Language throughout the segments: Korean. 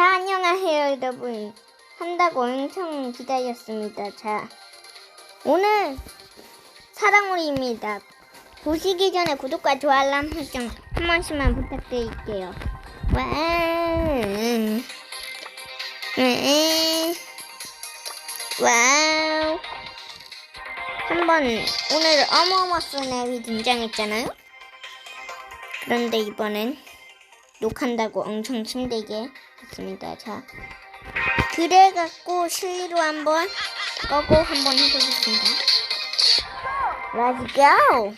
자, 안녕하세요, 여러분. 한다고 엄청 기다렸습니다. 자, 오늘 사랑우리입니다. 보시기 전에 구독과 좋아요 알람 설정 한 번씩만 부탁드릴게요. 와, 음. 음. 와우. 한번 오늘 어머머스 앱이 등장했잖아요. 그런데 이번엔 욕한다고 엄청 힘들게 했습니다. 자, 그래갖고 실리로 한번 꺼고 한번 해보겠습니다. Let's go!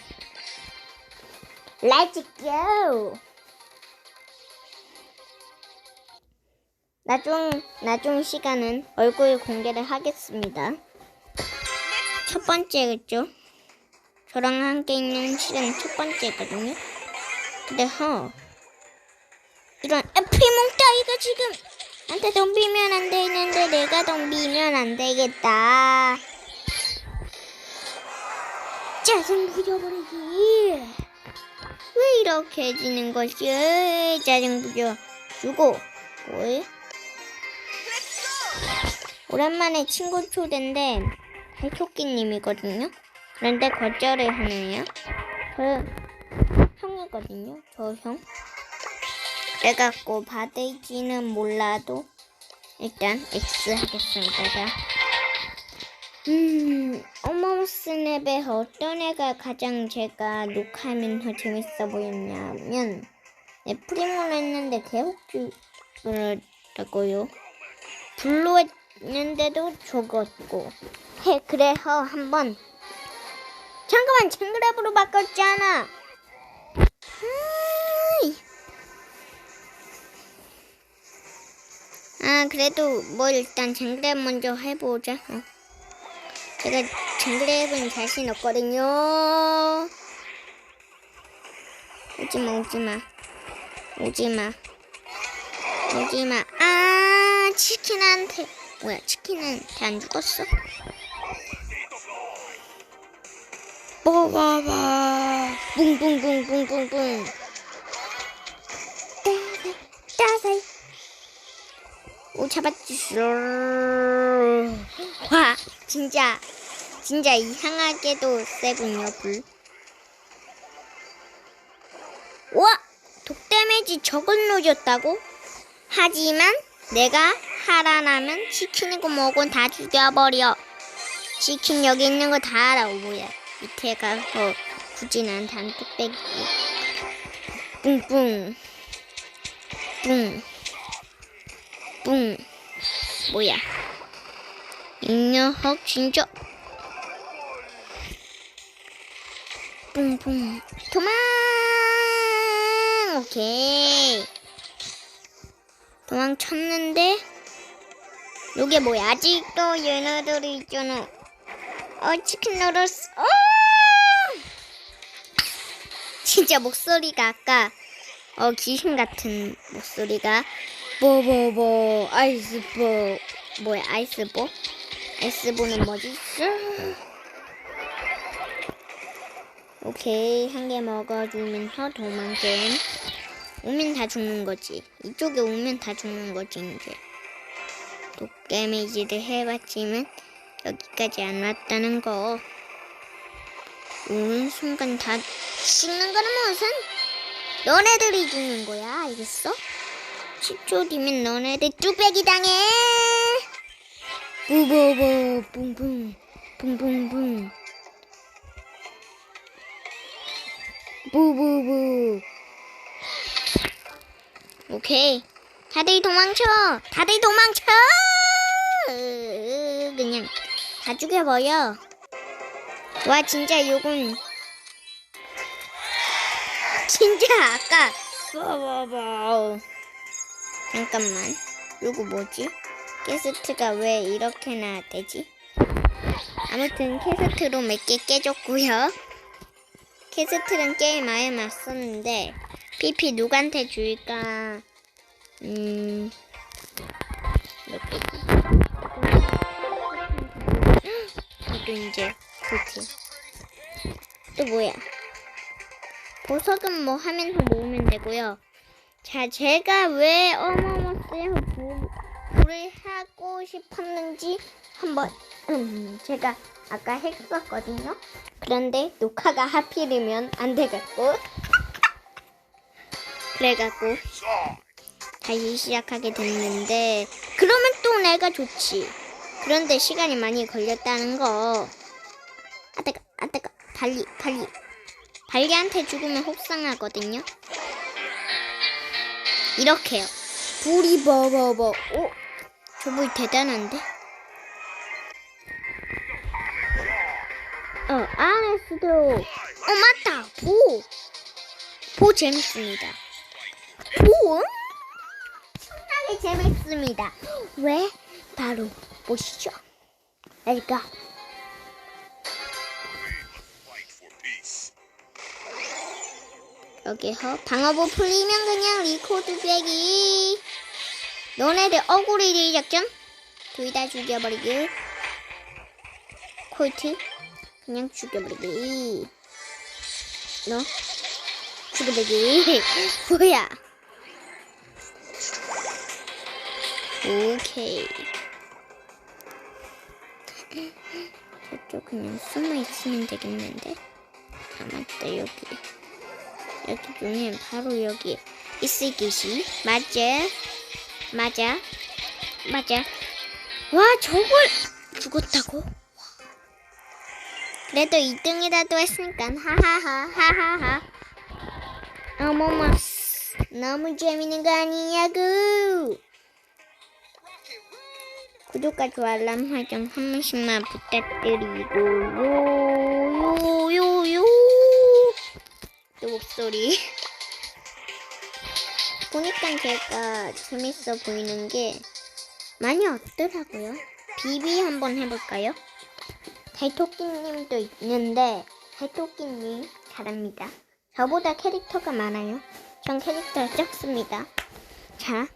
Let's go! 나중, 나중 시간은 얼굴 공개를 하겠습니다. 첫 번째겠죠? 저랑 함께 있는 실은 첫 번째거든요. 근데 허 이런 애플 몽 따위가 지금 나한테 덤비면 안 되는데 내가 덤비면 안 되겠다. 짜증 부려버리기. 왜 이렇게 해지는 것이? 짜증 부려. 주고. 뭐해? 오랜만에 친구 초대인데 달토끼님이거든요. 그런데 거절을 하네요. 저 형이거든요. 저 형. 그래갖고 받을지는 몰라도 일단 X 하겠습니다. 자. 음, 어머스냅에 어떤 애가 가장 제가 녹화하면 더 재밌어 보였냐면 네, 프리모를 했는데 계속 죽으라고요. 블루 했는데도 죽었고 해 그래서 한번 잠깐만 쟁그랩으로 바꿨잖아. 아 아 그래도 뭐 일단 쟁그랩 먼저 해보자. 어. 제가 쟁그랩은 자신 없거든요. 오지마 오지마 오지마 오지마 아 치킨한테 뭐야 치킨한테 안 죽었어? 먹어봐 뿡뿡뿡뿡뿡뿡 따사이 오 잡았지. 와 진짜 진짜 이상하게도 세군요 불. 와! 독데미지 적은 노졌다고? 하지만 내가 하라나면 치킨이고 뭐고 다 죽여버려. 치킨 여기 있는 거 다 알아 뭐야. 밑에 가서 굳이 난 단뚝배기 뿡뿡. 뿡 뿡 뭐야? 이 녀석 진짜. 뿡뿡. 도망! 오케이. 도망쳤는데? 요게 뭐야? 아직도 얘네들이 있잖아. 어 치킨 누르스 어! 진짜 목소리가 아까 어 귀신 같은 목소리가 뭐뭐뭐 아이스보 뭐야 아이스보 아이스보는 뭐지? 쓱. 오케이 한 개 먹어주면서 도망겜 오면 다 죽는 거지. 이쪽에 오면 다 죽는 거지 이제. 독데미지를 해봤지만 여기까지 안 왔다는 거. 오는 순간 다 죽는 거는 무슨? 너네들이 죽는 거야 알겠어? 10초 뒤면 너네들 뚝배기 당해. 부부부 뿡뿡 뿡뿡뿡 부부부. 오케이. 다들 도망쳐. 다들 도망쳐. 으, 그냥 다 죽여버려. 와 진짜 요건 진짜 아까. 봐봐봐 잠깐만 요거 뭐지 캐스트가 왜 이렇게나 되지 아무튼 캐스트로 몇 개 깨졌고요 캐스트는 게임 아예 맞섰는데 PP 누구한테 줄까? 음, 몇 개지? 저도 이제 그팀. 또 뭐야? 보석은 뭐 하면서 모으면 되고요. 자, 제가 왜 어머머스 모르겠어요. 뭐, 뭐를 하고 싶었는지 한번 음, 제가 아까 했었거든요. 그런데 녹화가 하필이면 안 돼갖고 그래갖고 다시 시작하게 됐는데 그러면 또 내가 좋지. 그런데 시간이 많이 걸렸다는 거. 아따가 아따가 발리 발리 발리한테 죽으면 혹상하거든요. 이렇게요. 불이 버버버. 오, 저불 대단한데? 어, 아레스도. 어, 맞다. 보. 보 재밌습니다. 보? 엄청나게 재밌습니다. 왜? 바로 보시죠. 내가 여기서 방어부 풀리면 그냥 리코드 빼기. 너네들 억울이 작전? 둘 다 죽여버리기. 콜트 그냥 죽여버리기. 너 죽여버리기. 뭐야? 오케이. 저쪽 그냥 숨어 있으면 되겠는데. 아 맞다 여기. 여기 보면 바로 여기 것이 맞아. 맞아. 맞아. 와 저걸 죽었다고? 그래도 2등이라도 했으니까. 하하하 하하하. 어머머 너무 재밌는 거 아니냐고. 구독과 좋아요 알람 설정 한 번씩만 부탁드리고 요요요요 또 목소리. 보니까 제가 재밌어 보이는 게 많이 없더라고요. 비비 한번 해볼까요? 달토끼님도 있는데 달토끼님 잘합니다. 저보다 캐릭터가 많아요. 전 캐릭터 적습니다. 자,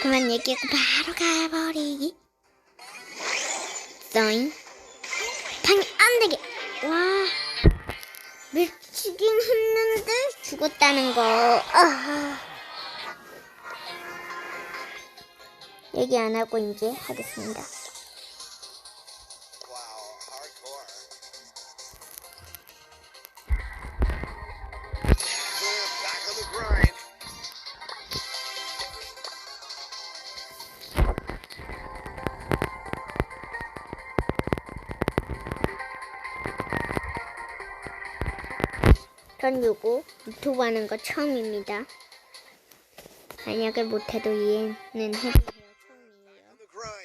그만 얘기하고 바로 가버리기. 써잉. 당이 안 되게. 와. 밀치긴 했는데 죽었다는 거. 아. 얘기 안 하고 이제 하겠습니다. 전 요거 유튜브 하는 거 처음입니다. 만약에 못해도 이해는 해주세요. 처음이에요.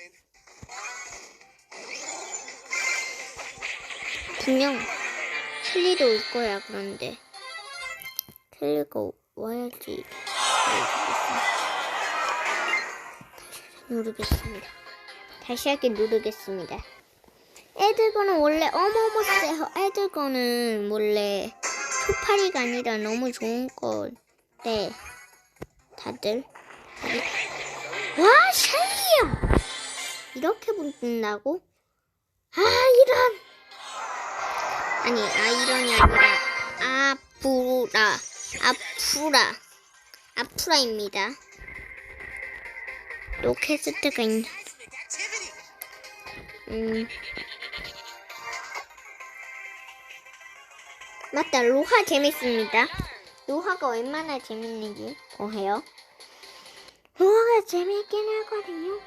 분명 틀리도 올 거야 그런데 틀리가 와야지 누르겠습니다 다시 할게 누르겠습니다 애들 거는 원래 어머머 세요 애들 거는 원래 초파리가 아니라 너무 좋은 거네 다들. 와 샬리야! 이렇게 붙는다고? 아 이런! 아니 아 이런이 아니라 아프라 아프라 아프라입니다. 로켓스트가 있는 음 맞다 로하 재밌습니다. 로하가 얼마나 재밌는지 보세요. 로하가 재밌긴 하거든요.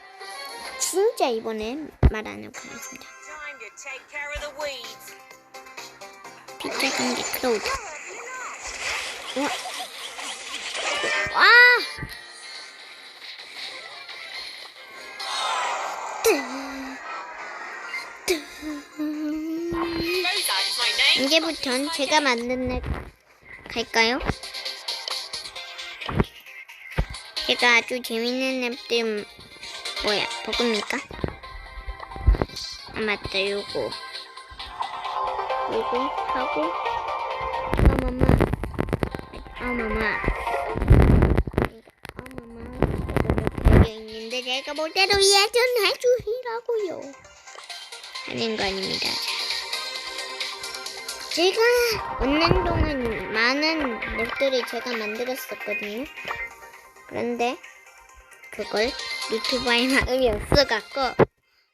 진짜 이번엔 말안 하고 하겠습니다. 피자 경기 크로우드. 와. 와. 이제부턴 제가 만든 랩 갈까요? 제가 아주 재밌는 랩들 뭐야 버그입니까? 아 맞다 요거 요거 하고 어머마 어머마 이거 벽에 있는데 제가 못대로 예전해 주시라고요 하는 거 아닙니다. 제가 얻는 동안 많은 맵들을 제가 만들었었거든요. 그런데 그 그걸 유튜브에 마음이 없어갖고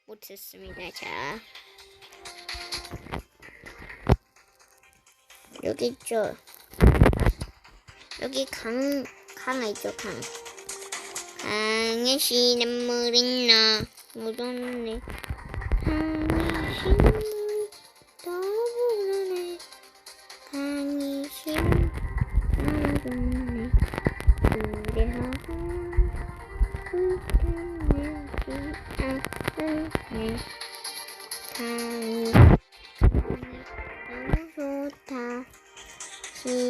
못했습니다. 자 여기 있죠. 여기 강, 강 있죠, 강. 강에 쉬는 물 있나? 묻었네. 강에 쉬는 물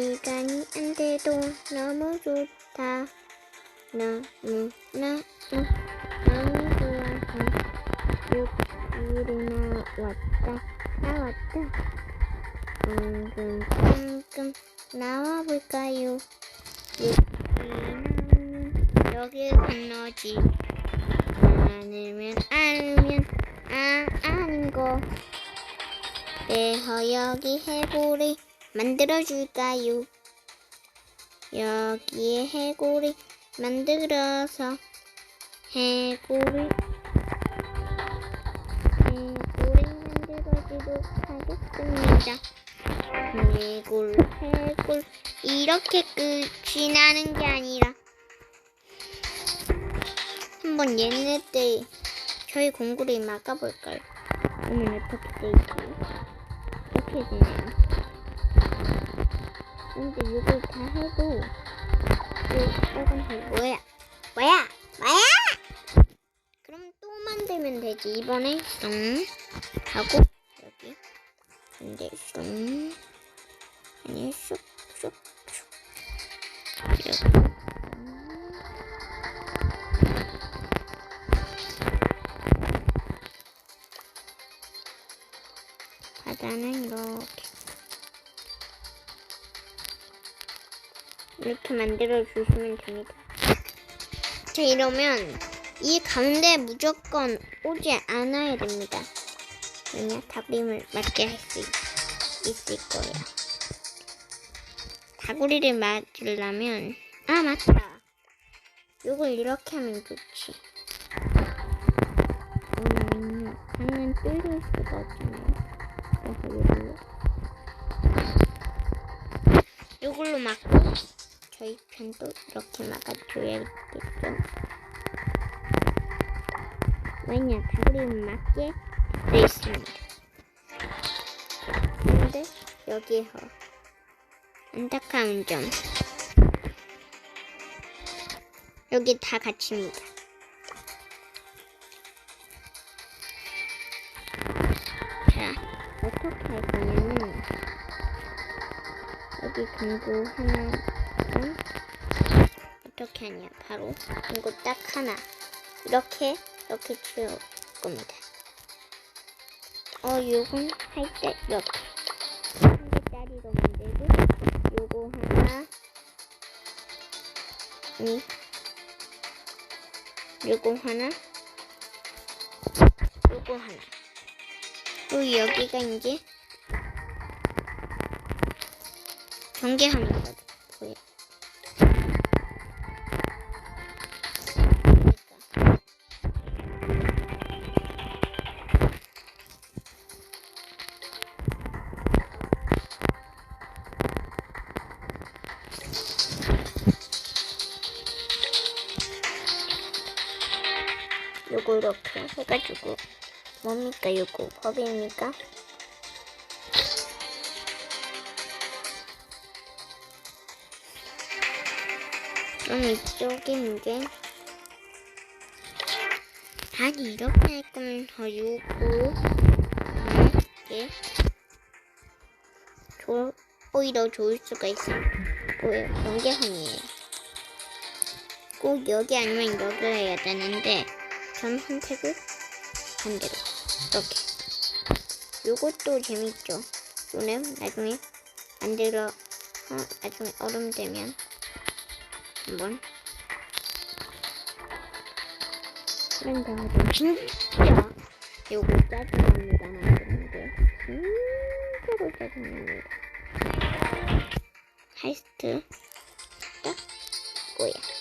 시간이 안 돼도 너무 좋다. 너무 너무 너무 좋아서 육일이 나 왔다 나왔다. 방금 방금 나와볼까요? 육일은 여기 건너지. 아니면 아니면 아 아닌 거. 내 허 여기 해골이 만들어줄까요? 여기에 해골이 만들어서 해골이 해골이 만들어주도록 하겠습니다. 해골 해골 이렇게 끝이 나는 게 아니라 한번 얘네 때 저희 공구를 막아볼까요? 그러면 어떻게 되지? 이렇게 되네요. 근데 이걸 다 해도 이 빨간색 뭐야? 뭐야? 뭐야? 그럼 또 만들면 되지. 이번에 쏨 하고 여기 근데 쏨 아니 슉슉슉 이렇게 바다는 이렇게 이렇게 만들어 주시면 됩니다. 자 이러면 이 가운데 무조건 오지 않아야 됩니다. 왜냐 다구림을 맞게 할 수 있을 거예요. 다구리를 맞으려면 아 맞다. 요걸 이렇게 하면 좋지. 왜냐면 방은 뚫릴 수가 없잖아요. 그래서 요걸로 요걸로 막고 저희 편도 이렇게 막아줘야겠죠. 왜냐, 다구리는 맞게 돼 있습니다. 근데 여기에서 안타까운 점. 여기 다 갇힙니다. 자, 어떻게 할 거냐면 여기 금고 하나 응? 어떻게 하냐? 바로 이거 딱 하나. 이렇게 이렇게 치울 겁니다. 어 요건 할 때 이렇게. 한 개짜리로 만들고 요거 하나. 이. 요거 하나. 요거 하나. 그리고 여기가 이제 전개하는 거죠 해가지고 뭡니까 요거 법입니까? 그럼 이쪽에 이제 아니 이렇게 할 거면 더 요거 이게 좋 오히려 좋을 수가 있어요. 연계형이에요. 꼭 여기 아니면 여기를 해야 되는데 전 선택을 반대로 이렇게. 요것도 재밌죠. 요는 나중에 만들어 어, 나중에 얼음 되면 한번 그런 대화도 진짜 요거 짜증납니다. 만드는데. 진짜로 짜증납니다. 하이스트 딱 뭐야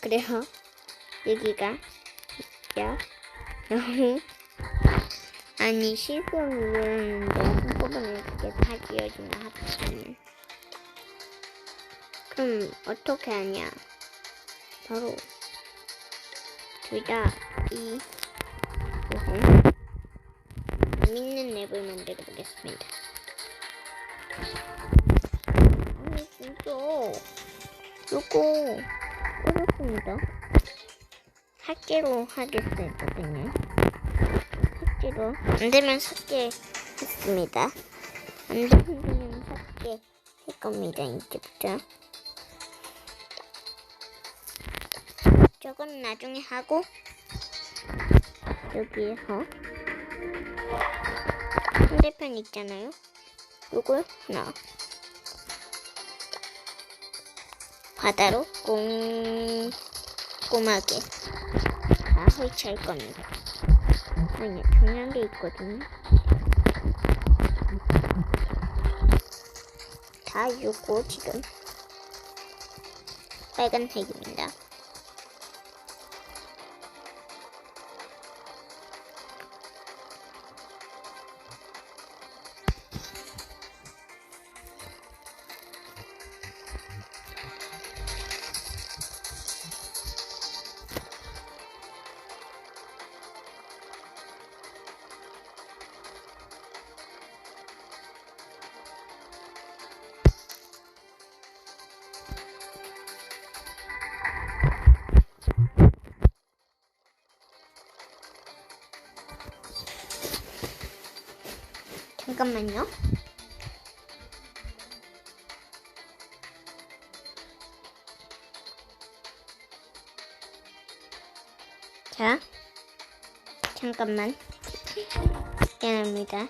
그래요. 여기가 야 너무 아니 실수로 눌렀는데 한꺼번에 그게 다 지어지나 합치면 그럼 어떻게 하냐? 바로 둘 다이 재밌는 앱을 만들어 보겠습니다. 아니 진짜 요거 어렵습니다. 삭제로 하겠거든요. 삭제로 안 되면 삭제 했습니다. 안 되면 삭제 할 겁니다. 이제부터. 저건 나중에 하고 여기에서 상대편 있잖아요. 요걸 하나 바다로 꼼꼼하게 다 설치할 겁니다. 아니요, 중요한 게 있거든요. 다 요거 지금 빨간색입니다. 잠깐만요. 자, 잠깐만. 미안합니다.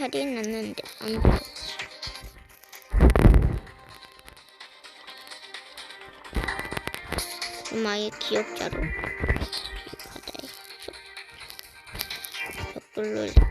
자리에 놨는데 안 보여. 아예 기억자로 이 바다에 쏙 옆불로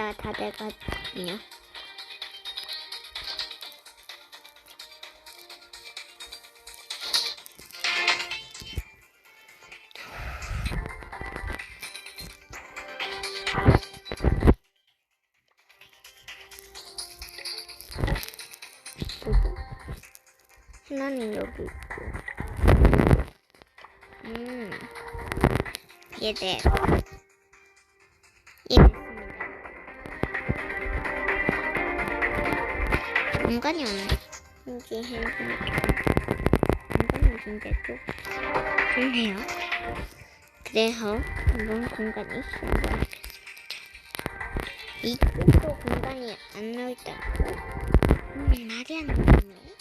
다, 다 돼가거든요. 하나는 여기 있고. 음, 얘들. 공간이 없네. 해보니까 공간이 진짜 좀 좋네요. 그래서 이런 공간이 한번 이쪽도 공간이 안 나오다. 음, 말이 안 나오네.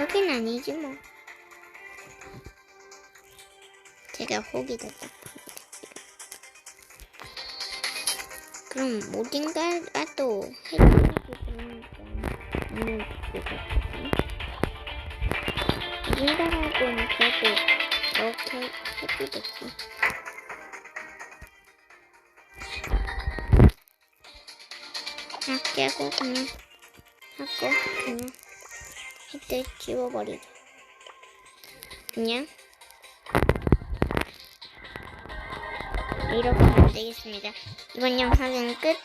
여긴 아니지 뭐. 제가 호기 됐다. 그럼 어딘가라도 때문에 안을 주거든요. 어딘가라도는 그래도 이렇게 해주겠지. 아, 깨고 그냥 하고 그냥 이때 지워버리자. 그냥 이렇게 되겠습니다. 이번 영상은 끝.